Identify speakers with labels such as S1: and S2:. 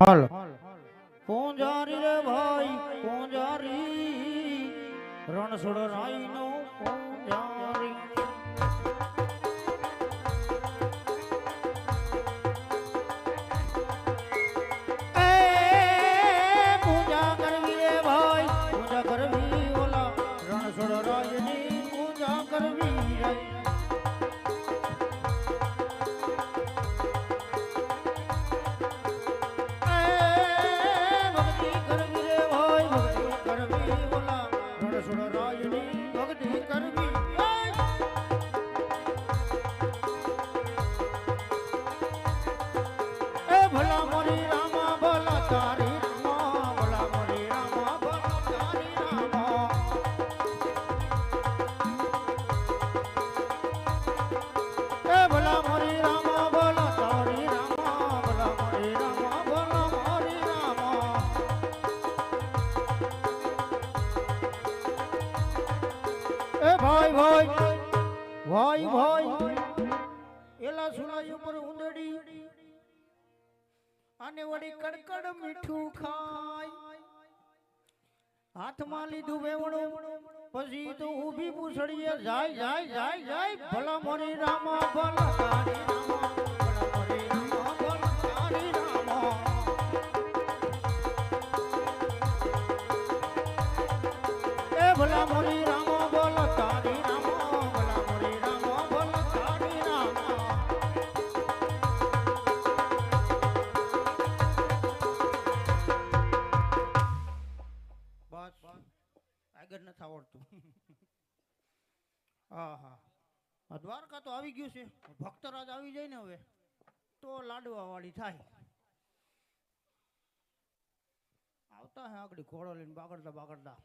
S1: હાલ પૂંજારી રે ભાઈ પૂંજારી રણછોડ રાઈ નો પૂંજારી ભક્તિ કરવી ભાઈ ભાઈ ભાઈ ભાઈ, એલા સુલાઈ ઉપર ઉંદડી અને વળી કડકડ મીઠું ખાય. હાથમાં લીધું વેવણું, પછી તો ઊભી પૂછડીએ જાય જાય જાય જાય, ભલા મરી રામા, ભલા રામા ભલા મોરી બસ આગળ નથી આવડતું. હા હા. દ્વારકા તો આવી ગયું છે. ભક્તરાજ આવી જાય ને હવે, તો લાડવા વાળી થાય. આવતા હે આગળ ઘોડો લઈને બાગડતા બાગડતા.